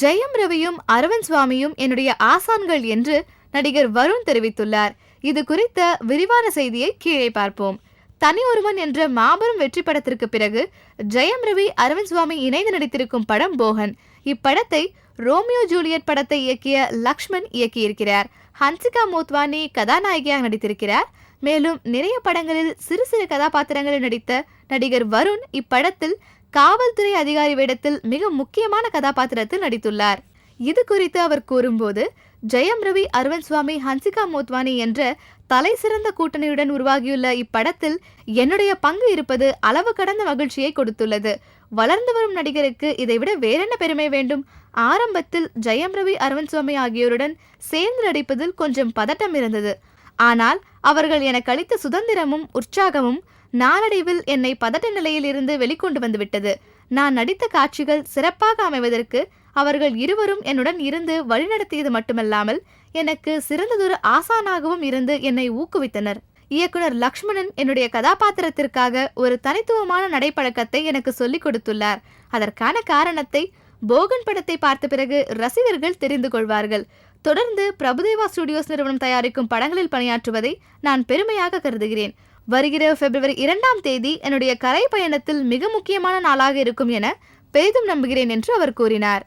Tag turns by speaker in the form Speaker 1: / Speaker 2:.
Speaker 1: ஜெயம் ரவியும் அரவிந்த் சுவாமியும் என்னுடைய ஆசான்கள் என்று நடிகர் வருண் தெரிவித்துள்ளார். இது குறித்த விரிவான செய்தியை கீழே பார்ப்போம். தனி ஒருவன் என்ற மாபெரும் வெற்றி படத்திற்கு பிறகு ஜெயம் ரவி அரவிந்த் சுவாமி இணைந்து நடித்திருக்கும் படம் போகன். இப்படத்தை ரோமியோ ஜூலியட் படத்தை இயக்கிய லக்ஷ்மண் இயக்கியிருக்கிறார். ஹன்சிகா மோத்வானி கதாநாயகியாக நடித்திருக்கிறார். மேலும் நிறைய படங்களில் சிறு சிறு கதாபாத்திரங்களில் நடித்த நடிகர் வருண் இப்படத்தில் காவல்துறை அதிகாரி வேடத்தில் மிக முக்கியமான கதாபாத்திரத்தில் நடித்துள்ளார். இது குறித்து அவர் கூறும்போது ஜெயம் ரவி அரவிந்த் சுவாமி ஹன்சிகா மோத்வானி என்ற தலை சிறந்த கூட்டணியுடன் உருவாகியுள்ள இப்படத்தில் என்னுடைய பங்கு இருப்பது அளவு கடந்த மகிழ்ச்சியை கொடுத்துள்ளது. வளர்ந்து வரும் நடிகருக்கு இதைவிட வேறென்ன பெருமை வேண்டும்? ஆரம்பத்தில் ஜெயம் ரவி அரவிந்த் சுவாமி ஆகியோருடன் சேர்ந்து நடிப்பதில் கொஞ்சம் பதட்டம் இருந்தது. ஆனால் அவர்கள் எனக்கு அளித்த சுதந்திரமும் உற்சாகமும் நாளடைவில் என்னை பதட்ட நிலையில் இருந்து வெளிக்கொண்டு வந்துவிட்டது. நான் நடித்த காட்சிகள் சிறப்பாக அமைவதற்கு அவர்கள் இருவரும் என்னுடன் இருந்து வழிநடத்தியது மட்டுமல்லாமல் எனக்கு சிறந்ததொரு ஆசானாகவும் இருந்து என்னை ஊக்குவித்தனர். இயக்குனர் லக்ஷ்மணன் என்னுடைய கதாபாத்திரத்திற்காக ஒரு தனித்துவமான நடைப்பழக்கத்தை எனக்கு சொல்லிக் கொடுத்துள்ளார். அதற்கான காரணத்தை போகன் படத்தை பார்த்த பிறகு ரசிகர்கள் தெரிந்து கொள்வார்கள். தொடர்ந்து பிரபுதேவா ஸ்டுடியோஸ் நிறுவனம் தயாரிக்கும் படங்களில் பணியாற்றுவதை நான் பெருமையாக கருதுகிறேன். வருகிற பிப்ரவரி இரண்டாம் தேதி என்னுடைய கரை பயணத்தில் மிக முக்கியமான நாளாக இருக்கும் என பெரிதும் நம்புகிறேன் என்று அவர் கூறினார்.